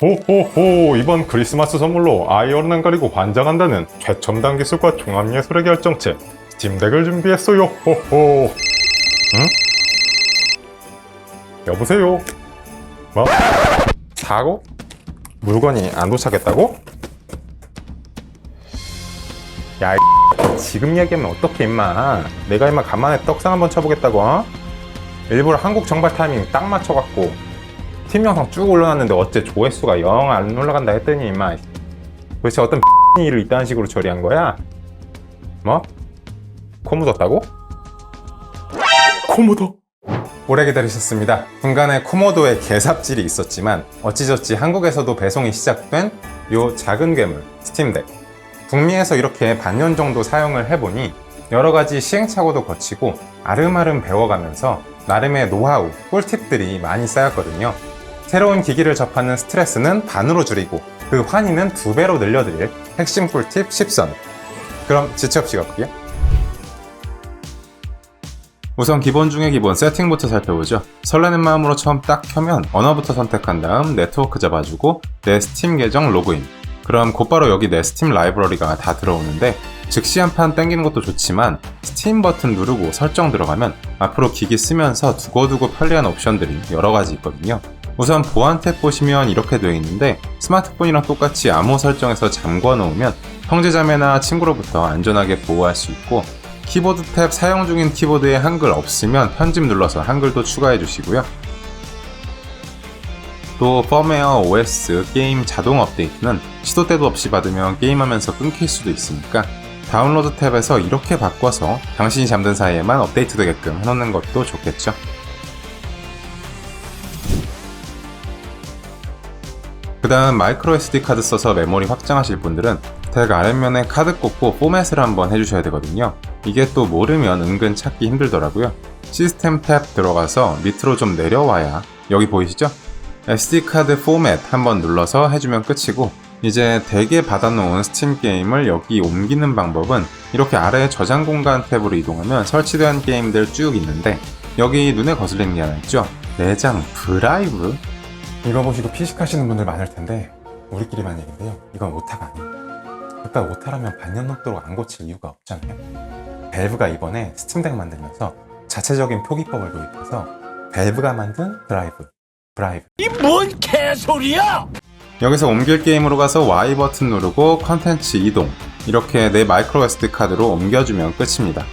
호호호 이번 크리스마스 선물로 아이 어른 안 가리고 반장한다는 최첨단 기술과 종합예술의 결정체 스팀덱을 준비했어요 호호 응? 여보세요? 뭐? 사고? 물건이 안 도착했다고? 야이 지금 얘기하면 어떡해 임마 내가 임마 간만에 떡상 한번 쳐보겠다고 어? 일부러 한국 정발 타이밍 딱 맞춰갖고 팀 영상 쭉 올려놨는데 어째 조회수가 영 안 올라간다 했더니 임마 도대체 어떤 일을 이딴 식으로 처리한 거야? 뭐? 코 묻었다고? 코 묻어 오래 기다리셨습니다. 중간에 코모도의 개삽질이 있었지만 어찌저찌 한국에서도 배송이 시작된 요 작은 괴물 스팀덱 북미에서 이렇게 반년 정도 사용을 해보니 여러 가지 시행착오도 거치고 아름아름 배워가면서 나름의 노하우, 꿀팁들이 많이 쌓였거든요. 새로운 기기를 접하는 스트레스는 반으로 줄이고 그 환희는 두 배로 늘려드릴 핵심 꿀팁 10선. 그럼 지체 없이 가볼게요. 우선 기본 중에 기본 세팅부터 살펴보죠. 설레는 마음으로 처음 딱 켜면 언어부터 선택한 다음 네트워크 잡아주고 내 스팀 계정 로그인. 그럼 곧바로 여기 내 스팀 라이브러리가 다 들어오는데 즉시 한 판 땡기는 것도 좋지만 스팀 버튼 누르고 설정 들어가면 앞으로 기기 쓰면서 두고두고 편리한 옵션들이 여러 가지 있거든요. 우선 보안 탭 보시면 이렇게 되어 있는데 스마트폰이랑 똑같이 암호 설정에서 잠궈 놓으면 형제자매나 친구로부터 안전하게 보호할 수 있고 키보드 탭 사용 중인 키보드에 한글 없으면 편집 눌러서 한글도 추가해 주시고요. 또 펌웨어 OS 게임 자동 업데이트는 시도 때도 없이 받으면 게임하면서 끊길 수도 있으니까 다운로드 탭에서 이렇게 바꿔서 당신이 잠든 사이에만 업데이트 되게끔 해놓는 것도 좋겠죠. 그 다음 마이크로 SD 카드 써서 메모리 확장하실 분들은 덱 아랫면에 카드 꽂고 포맷을 한번 해주셔야 되거든요. 이게 또 모르면 은근 찾기 힘들더라고요. 시스템 탭 들어가서 밑으로 좀 내려와야 여기 보이시죠? SD 카드 포맷 한번 눌러서 해주면 끝이고 이제 덱에 받아놓은 스팀 게임을 여기 옮기는 방법은 이렇게 아래 저장 공간 탭으로 이동하면 설치된 게임들 쭉 있는데 여기 눈에 거슬리는 게 하나 있죠? 내장 브라이브 이거 보시고 피식하시는 분들 많을 텐데 우리끼리만 얘기인데요 이건 오타가 아니에요 그러니까 오타라면 반년 넘도록 안 고칠 이유가 없잖아요 밸브가 이번에 스팀덱 만들면서 자체적인 표기법을 도입해서 밸브가 만든 드라이브 브라이브 뭔 개소리야! 여기서 옮길 게임으로 가서 Y 버튼 누르고 컨텐츠 이동 이렇게 내 마이크로 SD 카드로 옮겨주면 끝입니다.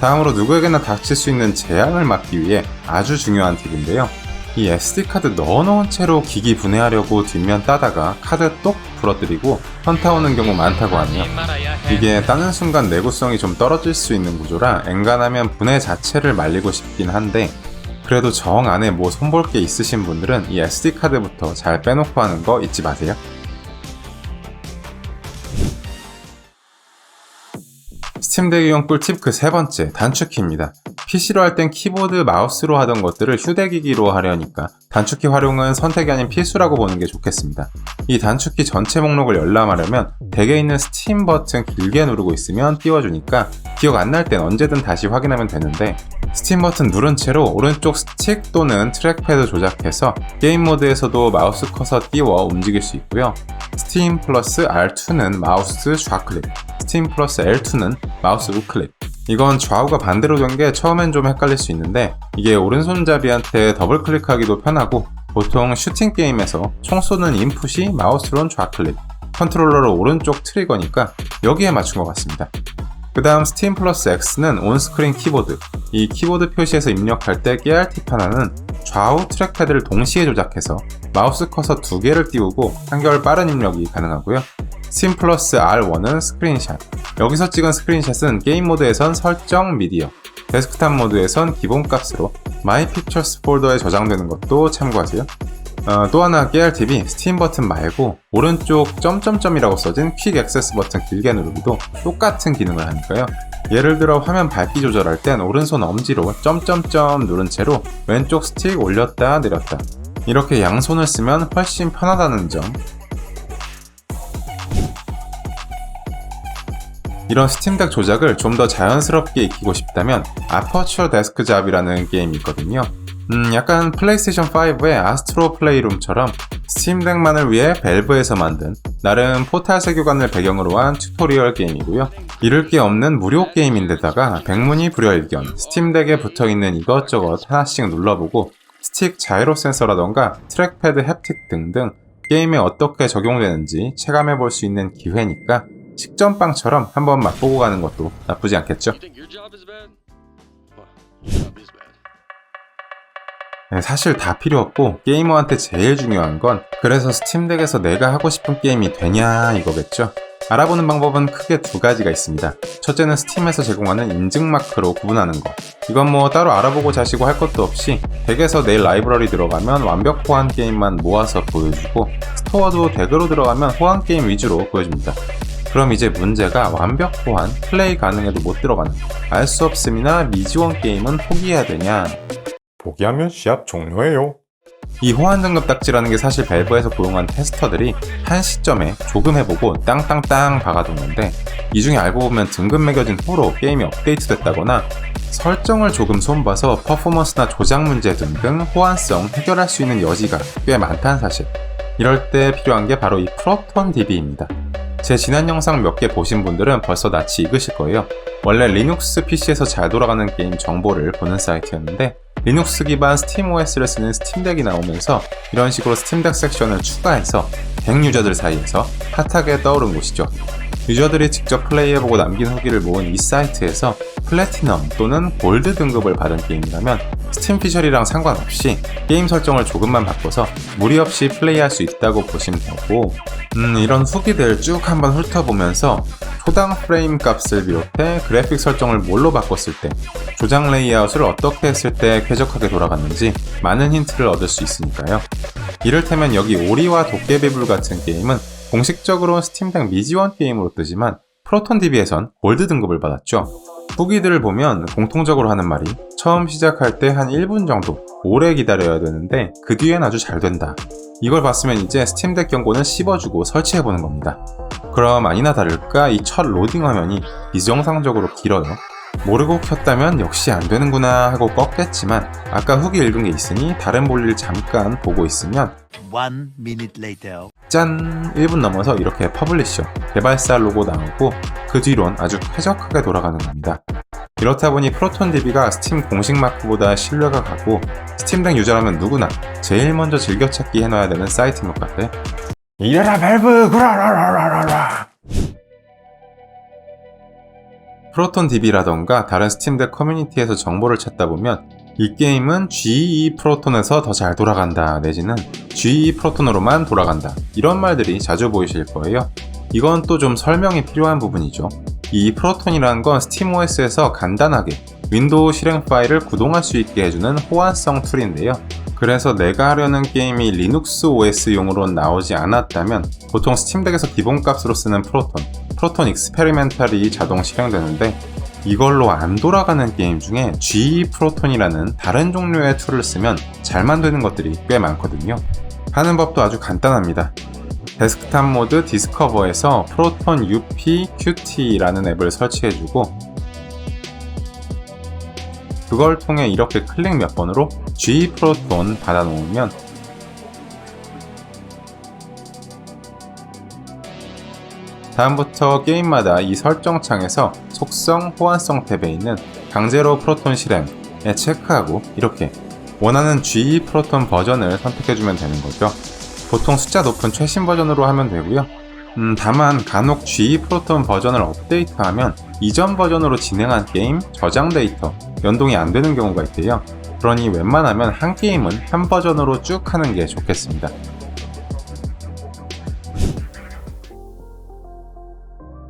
다음으로 누구에게나 닥칠 수 있는 재앙을 막기 위해 아주 중요한 팁인데요. 이 SD 카드 넣어놓은 채로 기기 분해하려고 뒷면 따다가 카드 똑 부러뜨리고 현타 오는 경우 많다고 하네요. 이게 따는 순간 내구성이 좀 떨어질 수 있는 구조라 엔간하면 분해 자체를 말리고 싶긴 한데 그래도 정 안에 뭐 손볼 게 있으신 분들은 이 SD 카드부터 잘 빼놓고 하는 거 잊지 마세요. 스팀덱용 꿀팁 그 세 번째 단축키입니다. PC로 할 땐 키보드, 마우스로 하던 것들을 휴대기기로 하려니까 단축키 활용은 선택이 아닌 필수라고 보는 게 좋겠습니다. 이 단축키 전체 목록을 열람하려면 덱에 있는 스팀 버튼 길게 누르고 있으면 띄워주니까 기억 안 날 땐 언제든 다시 확인하면 되는데 스팀 버튼 누른 채로 오른쪽 스틱 또는 트랙패드 조작해서 게임 모드에서도 마우스 커서 띄워 움직일 수 있고요. 스팀 플러스 R2는 마우스 좌클릭, 스팀 플러스 L2는 마우스 우클릭. 이건 좌우가 반대로 된 게 처음엔 좀 헷갈릴 수 있는데 이게 오른손잡이한테 더블 클릭하기도 편하고 보통 슈팅 게임에서 총 쏘는 인풋이 마우스론 좌클릭, 컨트롤러로 오른쪽 트리거니까 여기에 맞춘 것 같습니다. 그 다음 스팀 플러스 X는 온스크린 키보드. 이 키보드 표시에서 입력할 때 깨알 팁 하나는 좌우 트랙패드를 동시에 조작해서 마우스 커서 두 개를 띄우고 한결 빠른 입력이 가능하고요. 스팀 플러스 R1은 스크린샷. 여기서 찍은 스크린샷은 게임 모드에선 설정 미디어, 데스크탑 모드에선 기본 값으로 마이 픽처스 폴더에 저장되는 것도 참고하세요. 어, 또 하나 팁이 스팀 버튼 말고 오른쪽 점점점이라고 써진 퀵 액세스 버튼 길게 누르기도 똑같은 기능을 하니까요. 예를 들어 화면 밝기 조절할 땐 오른손 엄지로 점점점 누른 채로 왼쪽 스틱 올렸다 내렸다 이렇게 양손을 쓰면 훨씬 편하다는 점 이런 스팀덱 조작을 좀 더 자연스럽게 익히고 싶다면 아퍼처 데스크 잡이라는 게임이 있거든요. 음, 약간 플레이스테이션 5의 아스트로 플레이룸처럼 스팀덱만을 위해 밸브에서 만든 나름 포탈 세계관을 배경으로 한 튜토리얼 게임이고요. 잃을 게 없는 무료 게임인데다가 백문이 불여일견 스팀덱에 붙어있는 이것저것 하나씩 눌러보고 스틱 자이로 센서라던가 트랙패드 햅틱 등등 게임에 어떻게 적용되는지 체감해 볼 수 있는 기회니까 식전빵처럼 한번 맛보고 가는 것도 나쁘지 않겠죠? 네, 사실 다 필요 없고 게이머한테 제일 중요한 건 그래서 스팀덱에서 내가 하고 싶은 게임이 되냐 이거겠죠. 알아보는 방법은 크게 두 가지가 있습니다. 첫째는 스팀에서 제공하는 인증 마크로 구분하는 거. 이건 뭐 따로 알아보고 자시고 할 것도 없이 덱에서 내 라이브러리 들어가면 완벽 호환 게임만 모아서 보여주고 스토어도 덱으로 들어가면 호환 게임 위주로 보여줍니다. 그럼 이제 문제가 완벽 호환, 플레이 가능해도 못 들어가는 거. 알수 없음이나 미지원 게임은 포기해야 되냐 포기하면 시합 종료예요. 이 호환 등급 딱지라는 게 사실 밸브에서 고용한 테스터들이 한 시점에 조금 해보고 땅땅땅 박아뒀는데 이 중에 알고 보면 등급 매겨진 후로 게임이 업데이트됐다거나 설정을 조금 손봐서 퍼포먼스나 조작 문제 등등 호환성 해결할 수 있는 여지가 꽤 많다는 사실. 이럴 때 필요한 게 바로 이 프로톤 DB입니다. 제 지난 영상 몇 개 보신 분들은 벌써 낯이 익으실 거예요. 원래 리눅스 PC에서 잘 돌아가는 게임 정보를 보는 사이트였는데 리눅스 기반 스팀OS를 쓰는 스팀덱이 나오면서 이런 식으로 스팀덱 섹션을 추가해서 100 유저들 사이에서 핫하게 떠오른 곳이죠. 유저들이 직접 플레이해보고 남긴 후기를 모은 이 사이트에서 플래티넘 또는 골드 등급을 받은 게임이라면 스팀 피셜이랑 상관없이 게임 설정을 조금만 바꿔서 무리 없이 플레이할 수 있다고 보시면 되고 음, 이런 후기들 쭉 한번 훑어보면서 초당 프레임 값을 비롯해 그래픽 설정을 뭘로 바꿨을 때 조작 레이아웃을 어떻게 했을 때 쾌적하게 돌아갔는지 많은 힌트를 얻을 수 있으니까요. 이를테면 여기 오리와 도깨비불 같은 게임은 공식적으로 스팀덱 미지원 게임으로 뜨지만 프로톤DB에선 골드 등급을 받았죠. 후기들을 보면 공통적으로 하는 말이 처음 시작할 때 한 1분 정도 오래 기다려야 되는데 그 뒤엔 아주 잘 된다. 이걸 봤으면 이제 스팀덱 경고는 씹어주고 설치해보는 겁니다. 그럼 아니나 다를까 이 첫 로딩 화면이 비정상적으로 길어요. 모르고 켰다면 역시 안 되는구나 하고 껐겠지만 아까 후기 읽은 게 있으니 다른 볼일 잠깐 보고 있으면 One minute later. 짠! 1분 넘어서 이렇게 퍼블리셔, 개발사 로고 나오고 그 뒤론 아주 쾌적하게 돌아가는 겁니다. 이렇다 보니 프로톤DB가 스팀 공식 마크보다 신뢰가 가고 스팀덱 유저라면 누구나 제일 먼저 즐겨찾기 해놔야 되는 사이트인 것 같아. 이래라 밸브 구라라라라라라. 프로톤DB라던가 다른 스팀덱 커뮤니티에서 정보를 찾다 보면 이 게임은 GE 프로톤에서 더 잘 돌아간다 내지는 GE 프로톤으로만 돌아간다 이런 말들이 자주 보이실 거예요. 이건 또 좀 설명이 필요한 부분이죠. 이 프로톤이라는 건 스팀OS에서 간단하게 윈도우 실행 파일을 구동할 수 있게 해주는 호환성 툴인데요. 그래서 내가 하려는 게임이 리눅스 OS용으로 나오지 않았다면 보통 스팀덱에서 기본값으로 쓰는 프로톤, 프로톤 익스페리멘탈이 자동 실행되는데 이걸로 안 돌아가는 게임 중에 GE 프로톤이라는 다른 종류의 툴을 쓰면 잘 만드는 것들이 꽤 많거든요. 하는 법도 아주 간단합니다. 데스크탑 모드 디스커버에서 프로톤 UP QT라는 앱을 설치해주고 그걸 통해 이렇게 클릭 몇 번으로 G 프로톤 받아놓으면 다음부터 게임마다 이 설정 창에서 속성 호환성 탭에 있는 강제로 프로톤 실행에 체크하고 이렇게 원하는 G 프로톤 버전을 선택해주면 되는 거죠. 보통 숫자 높은 최신 버전으로 하면 되고요. 음, 다만 간혹 G 프로톤 버전을 업데이트하면 이전 버전으로 진행한 게임 저장 데이터 연동이 안 되는 경우가 있대요. 그러니 웬만하면 한 게임은 한 버전으로 쭉 하는 게 좋겠습니다.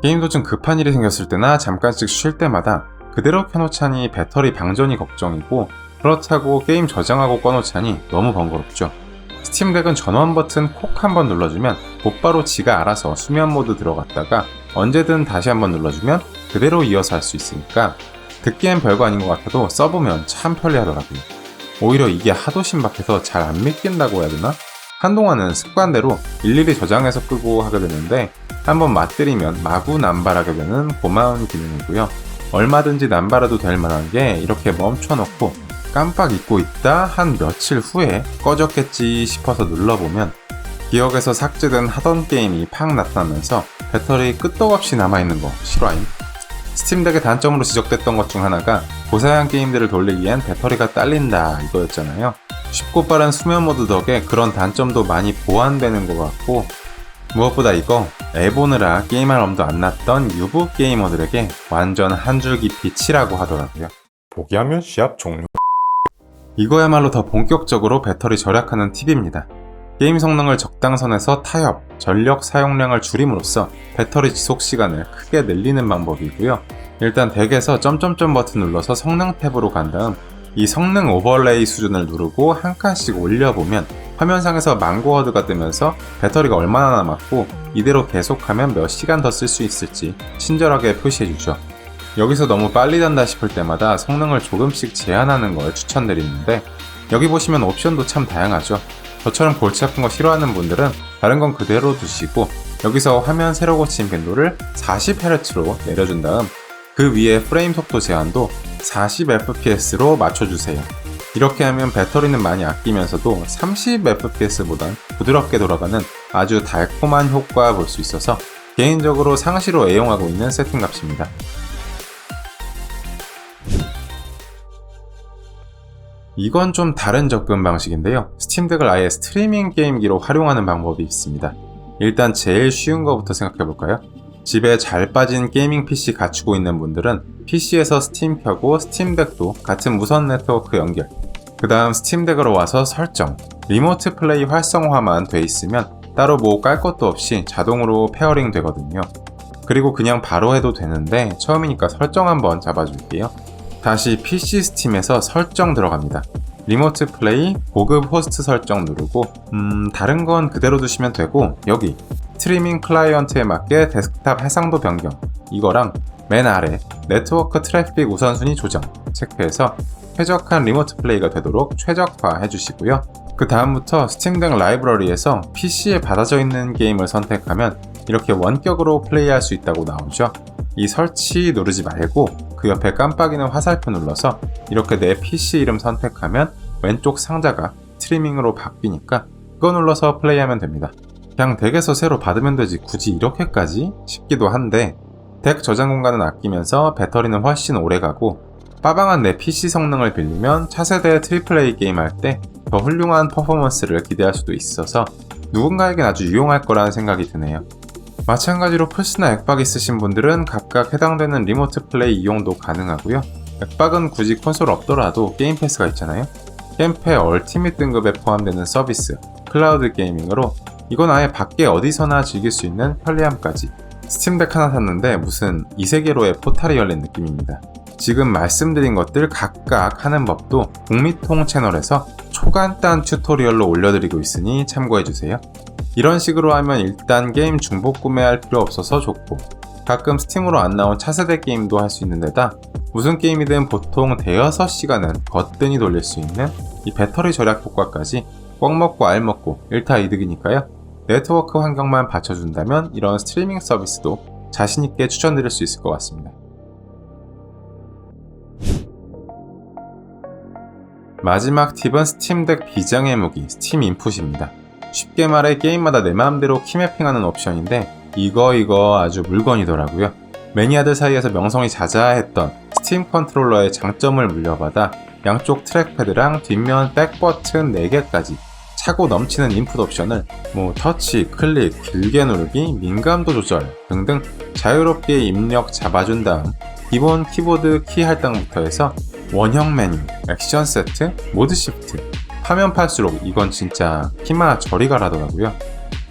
게임도 좀 급한 일이 생겼을 때나 잠깐씩 쉴 때마다 그대로 켜놓자니 배터리 방전이 걱정이고 그렇다고 게임 저장하고 꺼놓자니 너무 번거롭죠. 스팀덱은 전원 버튼 콕 한번 눌러주면 곧바로 지가 알아서 수면 모드 들어갔다가 언제든 다시 한번 눌러주면 그대로 이어서 할 수 있으니까 듣기엔 별거 아닌 것 같아도 써보면 참 편리하더라고요. 오히려 이게 하도 신박해서 잘 안 믿긴다고 해야 되나? 한동안은 습관대로 일일이 저장해서 끄고 하게 되는데 한번 맛들이면 마구 남발하게 되는 고마운 기능이고요. 얼마든지 남발해도 될 만한 게 이렇게 멈춰놓고 깜빡 잊고 있다 한 며칠 후에 꺼졌겠지 싶어서 눌러보면 기억에서 삭제된 하던 게임이 팍 나타나면서 배터리 끄떡없이 남아있는 거 실화임. 스팀덱의 단점으로 지적됐던 것 중 하나가 고사양 게임들을 돌리기엔 배터리가 딸린다 이거였잖아요. 쉽고 빠른 수면 모드 덕에 그런 단점도 많이 보완되는 것 같고 무엇보다 이거 애 보느라 게임할 엄도 안 났던 유부 게이머들에게 완전 한 줄기 빛이라고 하더라고요. 포기하면 시합 종료. 이거야말로 더 본격적으로 배터리 절약하는 팁입니다. 게임 성능을 적당선에서 타협, 전력 사용량을 줄임으로써 배터리 지속 시간을 크게 늘리는 방법이고요. 일단 덱에서 점점점 버튼 눌러서 성능 탭으로 간 다음 이 성능 오버레이 수준을 누르고 한 칸씩 올려보면 화면상에서 망고워드가 뜨면서 배터리가 얼마나 남았고 이대로 계속하면 몇 시간 더 쓸 수 있을지 친절하게 표시해주죠. 여기서 너무 빨리 단다 싶을 때마다 성능을 조금씩 제한하는 걸 추천드리는데 여기 보시면 옵션도 참 다양하죠. 저처럼 골치 아픈 거 싫어하는 분들은 다른 건 그대로 두시고 여기서 화면 세로 고침 빈도를 40Hz로 내려준 다음 그 위에 프레임 속도 제한도 40fps로 맞춰주세요. 이렇게 하면 배터리는 많이 아끼면서도 30fps보단 부드럽게 돌아가는 아주 달콤한 효과 볼 수 있어서 개인적으로 상시로 애용하고 있는 세팅 값입니다. 이건 좀 다른 접근 방식인데요. 스팀덱을 아예 스트리밍 게임기로 활용하는 방법이 있습니다. 일단 제일 쉬운 거부터 생각해 볼까요? 집에 잘 빠진 게이밍 PC 갖추고 있는 분들은 PC에서 스팀 켜고 스팀덱도 같은 무선 네트워크 연결. 그 다음 스팀덱으로 와서 설정. 리모트 플레이 활성화만 돼 있으면 따로 뭐 깔 것도 없이 자동으로 페어링 되거든요. 그리고 그냥 바로 해도 되는데 처음이니까 설정 한번 잡아줄게요. 다시 PC 스팀에서 설정 들어갑니다. 리모트 플레이, 고급 호스트 설정 누르고, 음, 다른 건 그대로 두시면 되고, 여기, 스트리밍 클라이언트에 맞게 데스크탑 해상도 변경, 이거랑 맨 아래, 네트워크 트래픽 우선순위 조정, 체크해서 쾌적한 리모트 플레이가 되도록 최적화 해주시고요. 그 다음부터 스팀덱 라이브러리에서 PC에 받아져 있는 게임을 선택하면 이렇게 원격으로 플레이할 수 있다고 나오죠. 이 설치 누르지 말고 그 옆에 깜빡이는 화살표 눌러서 이렇게 내 PC 이름 선택하면 왼쪽 상자가 스트리밍으로 바뀌니까 그거 눌러서 플레이하면 됩니다. 그냥 덱에서 새로 받으면 되지 굳이 이렇게까지 싶기도 한데 덱 저장 공간은 아끼면서 배터리는 훨씬 오래 가고 빠방한 내 PC 성능을 빌리면 차세대 트리플 A 게임 할 때 더 훌륭한 퍼포먼스를 기대할 수도 있어서 누군가에겐 아주 유용할 거라는 생각이 드네요. 마찬가지로 플스나 엑박 있으신 분들은 각각 해당되는 리모트 플레이 이용도 가능하고요. 엑박은 굳이 콘솔 없더라도 게임 패스가 있잖아요. 게임 패 얼티밋 등급에 포함되는 서비스, 클라우드 게이밍으로 이건 아예 밖에 어디서나 즐길 수 있는 편리함까지. 스팀덱 하나 샀는데 무슨 이 세계로의 포탈이 열린 느낌입니다. 지금 말씀드린 것들 각각 하는 법도 북미통 채널에서 초간단 튜토리얼로 올려드리고 있으니 참고해주세요. 이런 식으로 하면 일단 게임 중복 구매할 필요 없어서 좋고 가끔 스팀으로 안 나온 차세대 게임도 할 수 있는 데다 무슨 게임이든 보통 대여섯 시간은 거뜬히 돌릴 수 있는 이 배터리 절약 효과까지 꽉 먹고 알 먹고 일타 이득이니까요. 네트워크 환경만 받쳐준다면 이런 스트리밍 서비스도 자신있게 추천드릴 수 있을 것 같습니다. 마지막 팁은 스팀덱 비장의 무기 스팀 인풋입니다. 쉽게 말해 게임마다 내 마음대로 키매핑하는 옵션인데 이거 이거 아주 물건이더라고요. 매니아들 사이에서 명성이 자자했던 스팀 컨트롤러의 장점을 물려받아 양쪽 트랙패드랑 뒷면 백 버튼 4개까지 차고 넘치는 인풋 옵션을 뭐 터치, 클릭, 길게 누르기, 민감도 조절 등등 자유롭게 입력 잡아준 다음 기본 키보드 키 할당부터 해서 원형 메뉴, 액션 세트, 모드 시프트 파면 팔수록 이건 진짜 키마 저리 가라더라고요.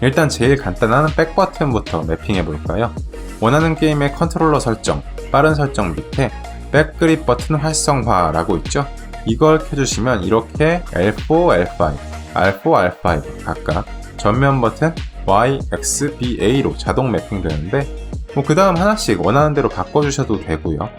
일단 제일 간단한 백 버튼부터 매핑해 볼까요? 원하는 게임의 컨트롤러 설정, 빠른 설정 밑에 백 그립 버튼 활성화라고 있죠? 이걸 켜주시면 이렇게 L4, L5, R4, R5 각각 전면 버튼 Y, X, B, A로 자동 매핑되는데 뭐 그 다음 하나씩 원하는 대로 바꿔주셔도 되고요.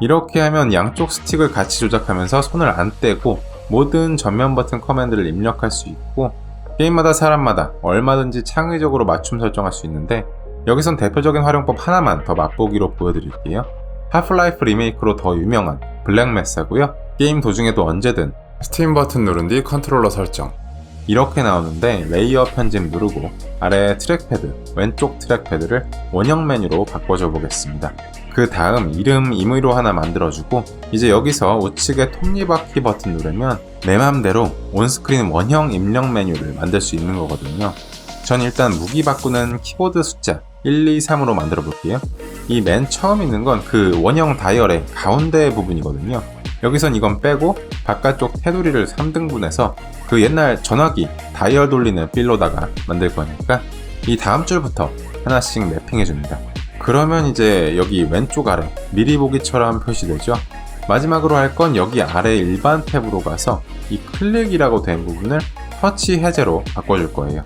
이렇게 하면 양쪽 스틱을 같이 조작하면서 손을 안 떼고 모든 전면 버튼 커맨드를 입력할 수 있고 게임마다 사람마다 얼마든지 창의적으로 맞춤 설정할 수 있는데 여기선 대표적인 활용법 하나만 더 맛보기로 보여드릴게요. 하프라이프 리메이크로 더 유명한 블랙메사고요. 게임 도중에도 언제든 스팀 버튼 누른 뒤 컨트롤러 설정 이렇게 나오는데 레이어 편집 누르고 아래 트랙패드, 왼쪽 트랙패드를 원형 메뉴로 바꿔줘 보겠습니다. 그 다음 이름 임의로 하나 만들어주고 이제 여기서 우측에 톱니바퀴 버튼 누르면 내 맘대로 온스크린 원형 입력 메뉴를 만들 수 있는 거거든요. 전 일단 무기 바꾸는 키보드 숫자 1, 2, 3으로 만들어 볼게요. 이 맨 처음 있는 건 그 원형 다이얼의 가운데 부분이거든요. 여기선 이건 빼고 바깥쪽 테두리를 3등분해서 그 옛날 전화기 다이얼 돌리는 필로다가 만들 거니까 이 다음 줄부터 하나씩 맵핑해 줍니다. 그러면 이제 여기 왼쪽 아래 미리 보기처럼 표시되죠. 마지막으로 할 건 여기 아래 일반 탭으로 가서 이 클릭이라고 된 부분을 터치 해제로 바꿔줄 거예요.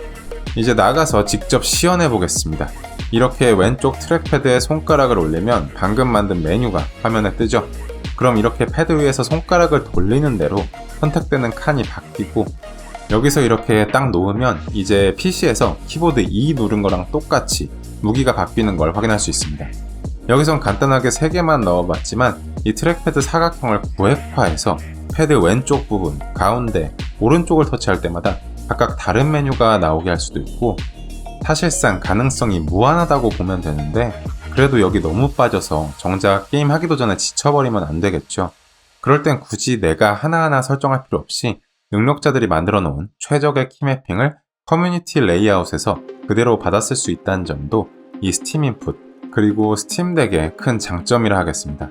이제 나가서 직접 시연해 보겠습니다. 이렇게 왼쪽 트랙패드에 손가락을 올리면 방금 만든 메뉴가 화면에 뜨죠. 그럼 이렇게 패드 위에서 손가락을 돌리는 대로 선택되는 칸이 바뀌고 여기서 이렇게 딱 놓으면 이제 PC에서 키보드 E 누른 거랑 똑같이 무기가 바뀌는 걸 확인할 수 있습니다. 여기선 간단하게 3개만 넣어봤지만 이 트랙패드 사각형을 구획화해서 패드 왼쪽 부분, 가운데, 오른쪽을 터치할 때마다 각각 다른 메뉴가 나오게 할 수도 있고 사실상 가능성이 무한하다고 보면 되는데 그래도 여기 너무 빠져서 정작 게임 하기도 전에 지쳐버리면 안 되겠죠. 그럴 땐 굳이 내가 하나하나 설정할 필요 없이 능력자들이 만들어 놓은 최적의 키매핑을 커뮤니티 레이아웃에서 그대로 받았을 수 있다는 점도 이 스팀 인풋 그리고 스팀덱의 큰 장점이라 하겠습니다.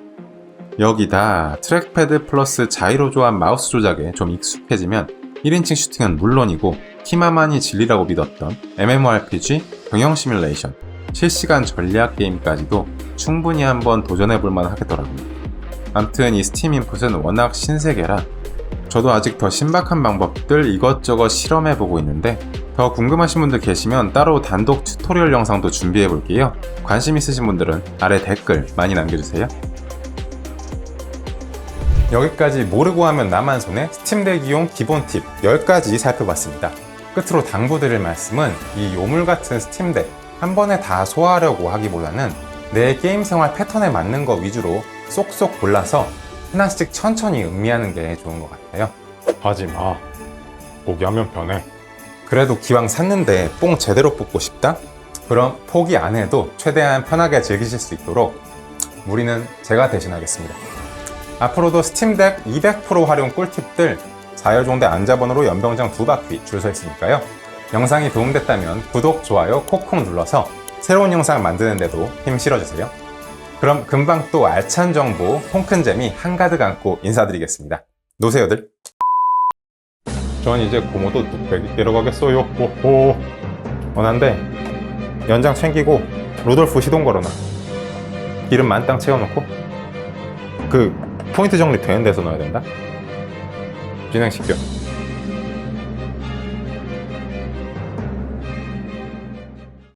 여기다 트랙패드 플러스 자이로 조합 마우스 조작에 좀 익숙해지면 1인칭 슈팅은 물론이고 키마만이 진리라고 믿었던 MMORPG, 병영 시뮬레이션, 실시간 전략 게임까지도 충분히 한번 도전해볼 만 하겠더라고요. 암튼 이 스팀 인풋은 워낙 신세계라 저도 아직 더 신박한 방법들 이것저것 실험해보고 있는데 더 궁금하신 분들 계시면 따로 단독 튜토리얼 영상도 준비해 볼게요. 관심 있으신 분들은 아래 댓글 많이 남겨주세요. 여기까지 모르고 하면 나만 손해 스팀덱이용 기본 팁 10가지 살펴봤습니다. 끝으로 당부드릴 말씀은 이 요물 같은 스팀덱 한 번에 다 소화하려고 하기보다는 내 게임 생활 패턴에 맞는 거 위주로 쏙쏙 골라서 하나씩 천천히 음미하는 게 좋은 것 같아요. 하지 마. 포기하면 편해. 그래도 기왕 샀는데 뽕 제대로 뽑고 싶다? 그럼 포기 안 해도 최대한 편하게 즐기실 수 있도록 무리는 제가 대신하겠습니다. 앞으로도 스팀덱 200% 활용 꿀팁들 4여종대 안자번호로 연병장 두 바퀴 줄 서 있으니까요. 영상이 도움됐다면 구독, 좋아요 콕콕 눌러서 새로운 영상 만드는데도 힘 실어주세요. 그럼 금방 또 알찬 정보, 통큰 재미 한가득 안고 인사드리겠습니다. 노세요들. 전 이제 고모도 뚝배기 깨러 가겠어요. 호호. 원한데 연장 챙기고 루돌프 시동 걸어놔 기름 만땅 채워놓고 그 포인트 정리 되는 데서 넣어야 된다 진행시켜